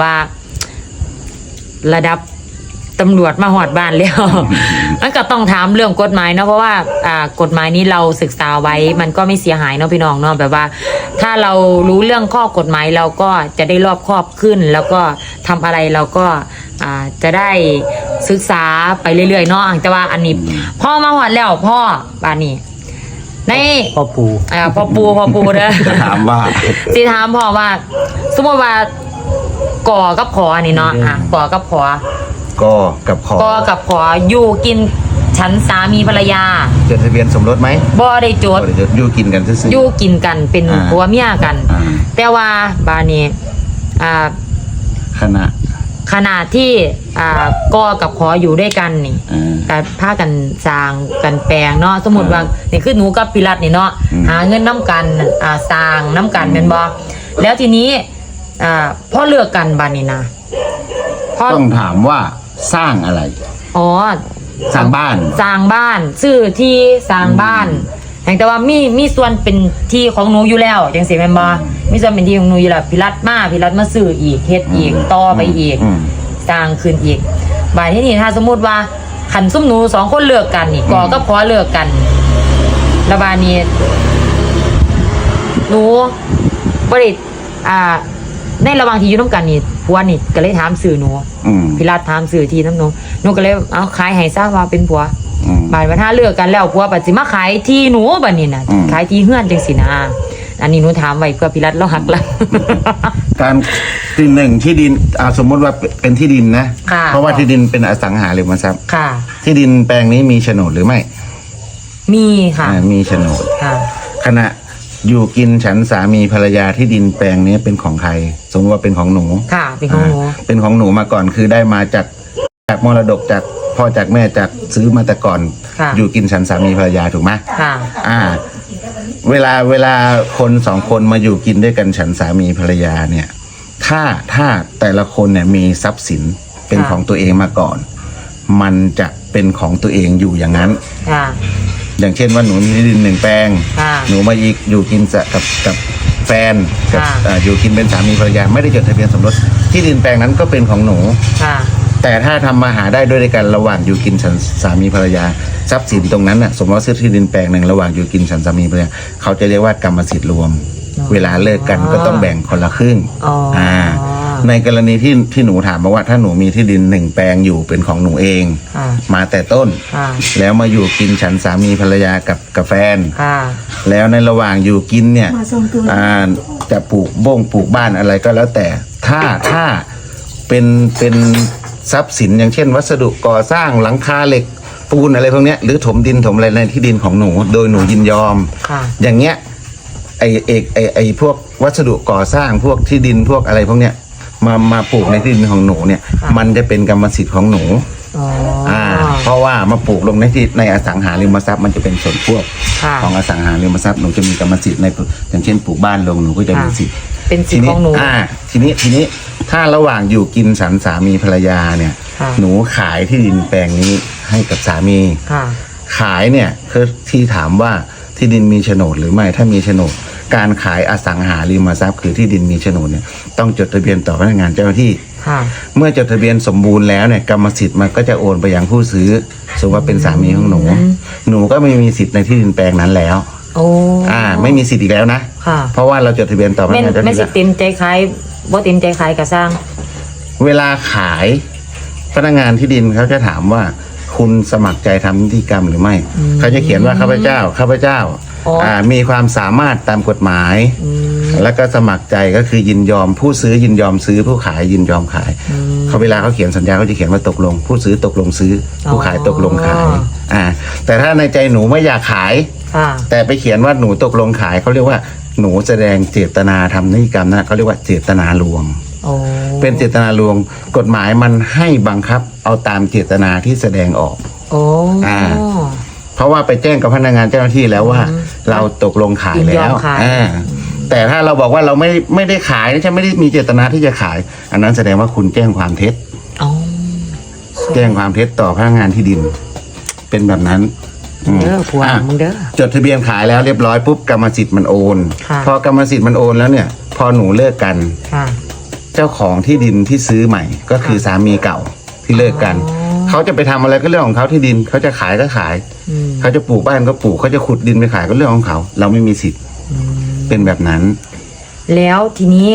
ว่า ระดับตำรวจมาหอดบ้านแล้วมันก็ต้องถามเรื่องกฎหมายเนาะเพราะว่าอ่ากฎหมายนี้เราศึกษาไว้มันก็ไม่เสียหายเนาะพี่น้องเนาะแบบว่า ถ้าเรารู้เรื่องข้อกฎหมายเราก็จะได้รอบคอบขึ้น แล้วก็ทำอะไรเราก็อ่าจะได้ศึกษาไปเรื่อยๆเนาะแต่ว่าอันนี้พ่อมาหอดแล้วพ่อบ้านนี้ในพ่อปูอ่าพ่อปูพ่อปูเด้อจะถามว่าสิถามพ่อว่า สมมติว่า ก่อกับขอนี่เนาะอะก่อกับขอก็กับขอก่อกับขออยู่กินฉันสามีภรรยาจดทะเบียนสมรสไหมบ่ได้จดก็เดี๋ยวอยู่กินกันซื่ออๆยู่กินกันเป็นอ่าผัวเมียกันอ่าแต่ว่าบานนี้อ่าขณะขณะที่อ่าก่อกับขออยู่ด้วยกันนี่อ่าการพากันสร้างกันแปลงเนาะสมมติว่านี่คือหนูกับพิรัตนี่เนาะอืมหาเงินน้ำกันอ่าสร้างน้ำกันเป็นบ่แล้วทีนี้ อ่าพ่อเลือกกันบานนี้นะพ่อต้องถามว่าสร้างอะไร อ๋อสร้างบ้าน สร้างบ้านซื้อที่สร้างบ้านแต่ว่ามีมีส่วนเป็นที่ของหนูอยู่แล้วจังสิแม่นบ่มีส่วนเป็นที่ของหนูอยู่แล้วพิรัตมาพิรัตมาซื้ออีกเฮ็ดอีกต่อไปอีกอืมสร้างขึ้นอีกบายที่นี่ถ้าสมมุติว่าขันซุ่มหนูสองคนเลือกกันนี่กอก็พอเลือกกันระบาดนี้หนูบริอ่า ในระหว่างที่อยู่น้ำกันนี่ผัวนี่ก็เลยถามสื่อหนูอืม พิรัตถามสื่อที่น้ำหนูหนูก็เลยเอาขายให้ทราบว่าเป็นผัวอืม บายว่าถ้าเลือกกันแล้วผัวปัจจิมาขายที่หนูบัดนี้นะอืม ขายที่เฮือนจังสินะอันนี้หนูถามไว้เพื่อพิรัตเราหักหลังการที่หนึ่งที่ดินอ่าสมมติว่าเป็นที่ดินนะ ค่ะ เพราะว่าที่ดินเป็นอสังหาริมทรัพย์ ค่ะ ที่ดินแปลงนี้มีโฉนดหรือไม่มีค่ะอ่ามีโฉนด ค่ะ ขณะ อยู่กินฉันสามีภรรยาที่ดินแปลงนี้เป็นของใคร สมมติว่าเป็นของหนูค่ะเป็นของหนูอ่าเป็นของหนูมาก่อนคือได้มาจากจากมรดกจากพ่อจากแม่จากซื้อมาแต่ก่อน ค่ะ อยู่กินฉันสามีภรรยาถูกไหมค่ะ อ่า เวลาเวลาคนสองคนมาอยู่กินด้วยกันฉันสามีภรรยาเนี่ย ถ้าถ้าแต่ละคนเนี่ยมีทรัพย์สินเป็นค่ะ ของตัวเองมาก่อน มันจะเป็นของตัวเองอยู่อย่างนั้น ค่ะ อย่างเช่นว่าหนูมีที่ดินหนึ่งแปลง ค่ะหนูมาอีกอยู่กินสะกับกับแฟนกัค่ะ อ่าอยู่กินเป็นสามีภรรยาไม่ได้จดทะเบียนสมรสที่ดินแปลงนั้นก็เป็นของหนู ค่ะ แต่ถ้าทำมาหาได้ด้วยกันระหว่างอยู่กินฉันสามีภรรยาทรัพย์สินตรงนั้นน่ะสมมติว่าซื้อที่ดินแปลงหนึ่งระหว่างอยู่กินฉันสามีภรรยาเขาจะเรียกว่ากรรมสิทธิ์รวมอ๋อเวลาเลิกกันก็ต้องแบ่งคนละครึ่งอ๋ออ่ ในกรณีที่ที่หนูถามมาว่า ถ้าหนูมีที่ดินหนึ่งแปลงอยู่เป็นของหนูเองค่ะมาแต่ต้นค่ะแล้วมาอยู่กินฉันสามีภรรยากับกับแฟนค่ะแล้วในระหว่างอยู่กินเนี่ยอ่าจะปลูกบ้งปลูกบ้านอะไรก็แล้วแต่ ถ้าถ้าเป็นเป็นทรัพย์สินอย่างเช่น วัสดุก่อสร้างหลังคาเหล็กปูนอะไรพวกเนี้ยหรือถมดินถมอะไรในที่ดินของหนู โดยหนูยินยอม ค่ะ อย่างเงี้ยไอเอกไอไอพวกวัสดุก่อสร้างพวกที่ดินพวกอะไรพวกเนี้ย มามาปลูกในที่ดินของหนูเนี่ยค่ะมันจะเป็นกรรมสิทธิ์ของหนูอ๋อออ่า เพราะว่ามาปลูกลงในที่ในอสังหาริมทรัพย์มันจะเป็นส่วนควบค่ะ ของอสังหาริมทรัพย์หนูจะมีกรรมสิทธิ์ในอย่างเช่นปลูกบ้านลงหนูก็จะมีค่ะสิทธิ์เป็นสิทธิ์ของหนู อ่า ทีนี้ทีนี้ถ้าระหว่างอยู่กินสันสามีภรรยาเนี่ย ค่ะ หนูขายที่ดินแปลงนี้ให้กับสามี ค่ะ ขายเนี่ยคือที่ถามว่า ที่ดินมีโฉนดหรือไม่ถ้ามีโฉนด การขายอสังหาริมทรัพย์คือที่ดินมีโฉนดเนี่ยต้องจดทะเบียนต่อพนักงานเจ้าหน้าที่ค่ะ เมื่อจดทะเบียนสมบูรณ์แล้วเนี่ยกรรมสิทธิ์มันก็จะโอนไปยังผู้ซื้อสมมติว่าเป็นสามีของหนู หนูก็ไม่มีสิทธิ์ในที่ดินแปลงนั้นแล้ว โอ้อ่า ไม่มีสิทธิ์อีกแล้วนะ ค่ะเพราะว่าเราจดทะเบียนต่อพนัไม่กงานเจ้าหไม่น้าสิที่เต็มใจขายบ่เต็มใจขายก็สร้าง เวลาขายพนักงานที่ดินเขาจะถามว่า คุณสมัครใจทำนิติกรรมหรือไม่ เขาจะเขียนว่าข้าพเจ้าข้าพเจ้าอ๋ออ่ามีความสามารถตามกฎหมาย แล้วก็สมัครใจก็คือยินยอม ผู้ซื้อยินยอมซื้อผู้ขายยินยอมขายเขาเวลาเขาเขียนสัญญาเขาจะเขียนว่าตกลง ผู้ซื้อตกลงซื้อผู้ขายตกลงขายอ๋ออ่าแต่ถ้าในใจหนูไม่อยากขาย ค่ะ แต่ไปเขียนว่าหนูตกลงขายเขาเรียกว่าหนูแสดงเจตนาทำนิติกรรมนะเขาเรียกว่าเจตนาลวง โอ้เป็นเจตนาลวงกฎหมายมันให้บังคับ เอาตามเจตนาที่แสดงออก โอ้อ่า เพราะว่าไปแจ้งกับพนักงานเจ้าหน้าที่แล้วว่า เราตกลงขายยินยแล้อมวขายอ่าแต่ถ้าเราบอกว่าเราไม่ไม่ได้ขายฉันไม่ได้มีเจตนาที่จะขาย อันนั้นแสดงว่าคุณแจ้งความเท็จอ๋อแจ้งความเท็จต่อพนักงานที่ดิน เป็นแบบนั้นอืมเด้อผัวอะมึงเด้อจดทะเบียนขายแล้วเรียบร้อยปุ๊บกรรมสิทธิ์มันโอนค่ะพอกรรมสิทธิ์มันโอนแล้วเนี่ย พอหนูเลิกกันค่ะ เจ้าของที่ดินที่ซื้อใหม่ ก็คือสามีเก่าที่เลิกกันอ๋อเขาจะไปทำอะไรก็เรื่องของเขาที่ดินเขาจะขายก็ขาย อืมเขาจะปลูกบ้านก็ปลูกเขาจะขุดดินไปขายก็เรื่องของเขา เราไม่มีสิทธิ์เป็นแบบนั้น แล้วทีนี้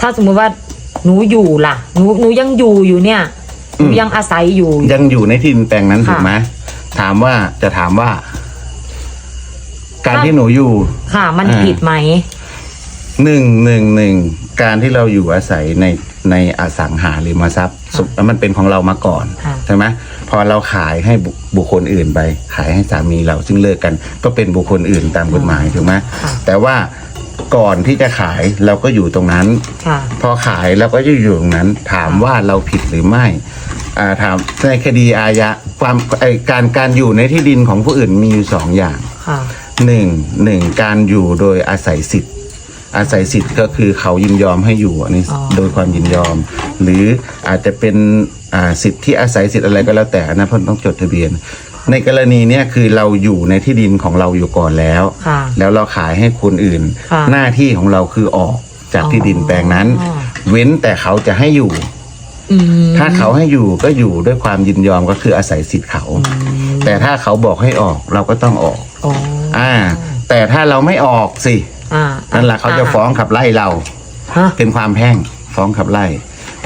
ถ้าสมมุติว่าหนูอยู่ล่ะหนูหนูยังอยู่อยู่เนี่ยหนูอืมยังอาศัยอยู่ ยังอยู่ในที่ดินแปลงนั้นค่ะถูกไหมถามว่าจะถามว่า การที่หนูอยู่ ค่ะ มันอ่า ผิดไหมหนึ่งหนึ่งหนึ่ง การที่เราอยู่อาศัยในในอสังหาริมทรัพย์สุแล้วมันเป็นของเรามาก่อนค่ะ ใช่ไหมพอเราขายให้บุบุคคลอื่นไป ขายให้สามีเราซึ่งเลิกกัน ก็เป็นบุคคลอื่นตามกฎหมายถูกไหมค่ะแต่ว่าก่อนที่จะขายเราก็อยู่ตรงนั้น ค่ะ พอขายเราก็จะอยู่ตรงนั้น ถามว่าเราผิดหรือไม่อ่าถามในคดีอาญาความไอการการอยู่ในที่ดินของผู้อื่นมีอยู่สองอย่าง ค่ะ หนึ่งหนึ่งการอยู่โดยอาศัยสิทธิ์ อาศัยสิทธิ์ก็คือเขายินยอมให้อยู่อันนี้อ๋อโดยความยินยอม หรืออาจจะเป็นอ่าสิทธิ์ที่อาศัยสิทธิ์อะไรก็แล้วแต่อันนะเพราะต้องจดทะเบียน ในกรณีเนี้ยคือเราอยู่ในที่ดินของเราอยู่ก่อนแล้วค่ะแล้วเราขายให้คนอื่นค่ะหน้าที่ของเราคือออกจากที่ดินแปลงนั้นอ๋อเว้นแต่เขาจะให้อยู่อืมถ้าเขาให้อยู่ก็อยู่ด้วยความยินยอมก็คืออาศัยสิทธิ์เขา แต่ถ้าเขาบอกให้ออกเราก็ต้องออกอ๋ออ่า แต่ถ้าเราไม่ออกสิ อ่านั่นแหละเขาจะฟ้องขับไล่เราฮะเป็นความแพ่งฟ้องขับไล่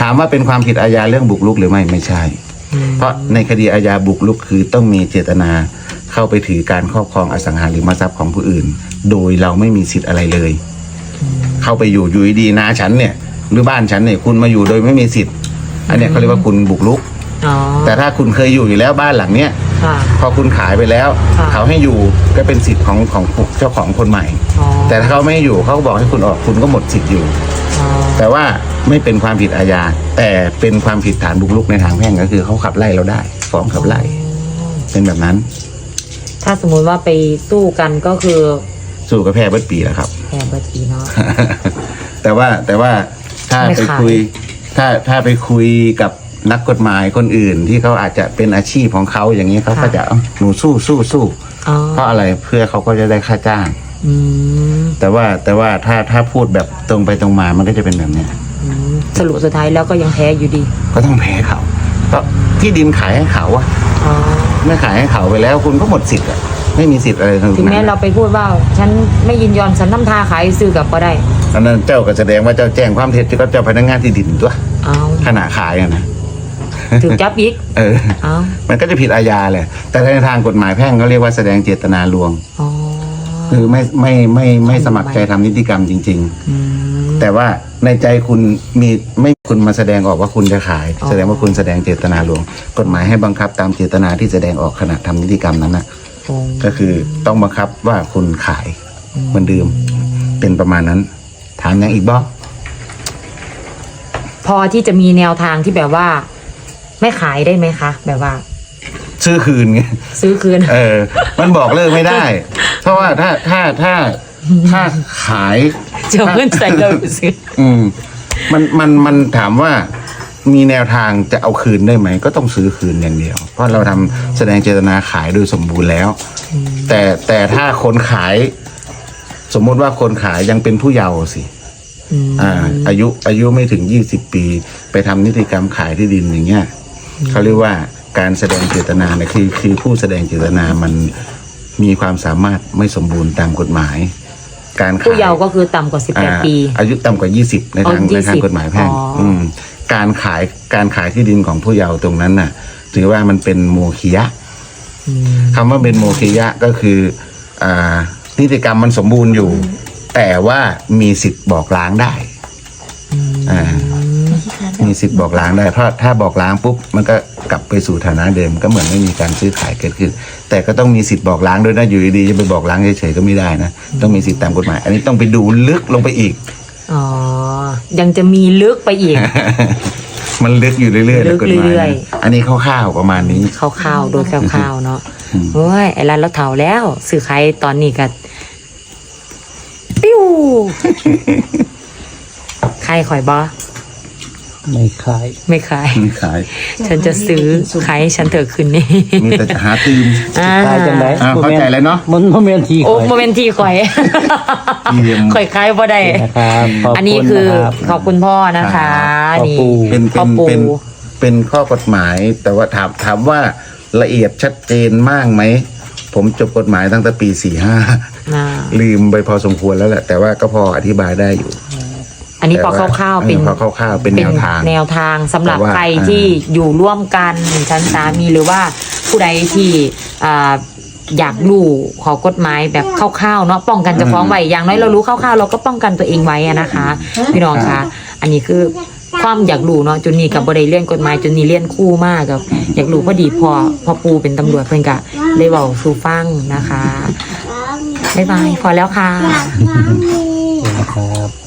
ถามว่าเป็นความผิดอาญาเรื่องบุกรุกหรือไม่ไม่ใช่อืมเพราะในคดีอาญาบุกรุกคือต้องมีเจตนาเข้าไปถือการครอบครองอสังหาริมทรัพย์ของผู้อื่น โดยเราไม่มีสิทธิ์อะไรเลย เข้าไปอยู่อยู่ดีๆนาฉันเนี่ย หรือบ้านฉันเนี่ยคุณมาอยู่โดยไม่มีสิทธิ์ อันเนี้ยเขาเรียกว่าคุณบุกรุกอ๋อแต่ถ้าคุณเคยอยู่อยู่แล้วบ้านหลังเนี้ยค่ะพอคุณขายไปแล้วค่ะเขาให้อยู่ก็เป็นสิทธิ์ของของเจ้าของคนใหม่ อ๋อ แต่ถ้าเขาไม่ให้อยู่เขาก็บอกให้คุณออกคุณก็หมดสิทธิ์อยู่อ๋อแต่ว่าไม่เป็นความผิดอาญาแต่เป็นความผิดฐานบุกรุกในทางแพ่งก็คือเขาขับไล่เราได้ฟ้องขับไล่ เป็นแบบนั้น ถ้าสมมุติว่าไปสู้กันก็คือสู้กับแพ้เบิดปีแล้วครับ แพ้เบอร์ทีเนาะ แต่ว่าแต่ว่าถ้าไม่ไปขาย คุยถ้าถ้าไปคุยกับนักกฎหมายคนอื่น ที่เขาอาจจะเป็นอาชีพของเขาอย่างนี้เขาก็จะเอ้าหนูสู้สู้สู้อ๋อเพราะอะไรเพื่อเขาก็จะได้ค่าจ้าง อืมแต่ว่าแต่ว่าถ้าถ้าพูดแบบตรงไปตรงมามันก็จะเป็นแบบเนี้ยอืมสรุปสุดท้ายแล้วก็ยังแพ้อยู่ดีก็ต้องแพ้เขาเพราะที่ดินขายให้เขาอะอ๋อเมื่อขายให้เขาไปแล้วคุณก็หมดสิทธิ์อะไม่มีสิทธิ์อะไรทั้งถึงนั้แม้นเราไปพูดว่า ฉันไม่ยินยอมฉันน้ำทาขายซื้อกับก็ได้อันนั้นเจ้าก็แสดงว่าเจ้าแจ้งความเท็จกับเจ้าพนักงานที่ดินตัวเอาขณะขายอะนะถึงจับอีกเออ เอามันก็จะผิดอาญาเลยแต่ในทางกฎหมายแพ่งเขาเรียกว่าแสดงเจตนาลวง อ๋อ คือไม่ไม่ไม่ไม่สมัครใจทำนิติกรรมจริง อืม ๆ แต่ว่าในใจคุณมีไม่คุณมาแสดงออกว่าคุณจะขาย อ๋อ แสดงว่าคุณแสดงเจตนาลวง กฎหมายให้บังคับตามเจตนาที่แสดงออกขณะทำนิติกรรมนั้นนะโอ้ก็คือต้องบังคับว่าคุณขายเหมันดื่มเป็นประมาณนั้น ถามยังอีกบ่พอที่จะมีแนวทางที่แบบว่า ไม่ขายได้ไหมคะ แบบว่า ซื้อคืนไงซื้อคืน เออ มันบอกเลิกไม่ได้ เพราะว่าถ้าถ้าถ้าถ้าขายเจอเพื่อนใส่เราไปซื้อ อืมมันมันมันถามว่ามีแนวทางจะเอาคืนได้ไหม ก็ต้องซื้อคืนอย่างเดียว เพราะเราทำแสดงเจตนาขายโดยสมบูรณ์แล้ว แต่แต่ถ้าคนขาย สมมุติว่าคนขายยังเป็นผู้เยาว์สิอืมอ่า อายุอายุไม่ถึงยี่สิบปี ไปทำนิติกรรมขายที่ดินอย่างเงี้ยเขาเรียกว่า การแสดงเจตนาเนี่ยคือคือผู้แสดงเจตนามันมีความสามารถไม่สมบูรณ์ตามกฎหมาย การขายผู้เยาว์ก็คือต่ำกว่าสิบแปดอ่าปี อายุต่ำกว่า 20 ในทางอ๋อในทาง20กฎหมายแพ่งอ๋ออืมการขายการขายที่ดินของผู้เยาว์ตรงนั้นน่ะ ถือว่ามันเป็นโมคิยะอืมคำว่าเป็นโมคิยะก็คืออ่านิติกรรมมันสมบูรณ์อยู่ แต่ว่ามีสิทธิ์บอกล้างได้อ่า มีสิทธิ์บอกล้างได้ เพราะถ้าบอกล้างปุ๊บมันก็กลับไปสู่ฐานะเดิม ก็เหมือนไม่มีการซื้อขายเกิดขึ้น แต่ก็ต้องมีสิทธิ์บอกล้างด้วยนะอยู่ดีๆจะไปบอกล้างเฉยๆก็ไม่ได้นะต้องมีสิทธิ์ตามกฎหมาย อันนี้ต้องไปดูลึกลงไปอีกอ๋อยังจะมีลึกไปอีก มันลึกอยู่เรื่อยๆลึกกฎหมายเรื่อยนะๆอันนี้คร่าวๆประมาณนี้คร่าวๆโดยคร่าวๆเนาะอืมโอ้ยไอ้ร้านเราเถาแล้วสื่อขายตอนนี้ก็ปิ้วใครข่อยบอ ไม่ขาย ไม่ขาย ไม่ขาย ฉันจะซื้อขายให้ฉันเถอะคืนนี้มีแต่จะหาตื่มอ่าขายจังไดอ่าเข้าใจแล้วเนาะมันโมเมนทีโอ้ขายโมเมนต์ที่ข่อยเยี่ยมข่อยขายบ่ได้นะครับขบณอันนี้คือรับขอบคุณพ่อนะคะพ่อนี่ปู่เป็นพ่เป็อนปูเป็นเป็นข้อกฎหมาย แต่ว่าถามถามว่าละเอียดชัดเจนมากไหมผมจบกฎหมายตั้งแต่ปีสี่ห้าอ่าลืมไปพอสมควรแล้วแหละ แต่ว่าก็พออธิบายได้อยู่ อันนี้พอแต่คร่าวๆเป็น ออพอคร่าวๆเป็นแนวทางแนวทางสำหรับแต่ว่าใครที่อยู่ร่วมกันชั้นสามีหรือว่าผู้ใดที่อ่าอยากรู้ขอกฎหมายแบบคร่าวๆเนาะป้องกันจะฟ้องไว้อย่างน้อยเรารู้คร่าวๆเราก็ป้องกันตัวเองไว้อะนะคะ พี่น้องคะอันนี้คือความอยากรู้เนาะจุนนี่กับบริเรียนกฎหมายจุนนี่เรียนคู่มากกับ อยากรู้พอดีพอพอปูเป็นตำรวจเพิ่นกะเลยเบาสู่ฟังนะคะบ๊ายบายพอแล้วค่ะนะครับ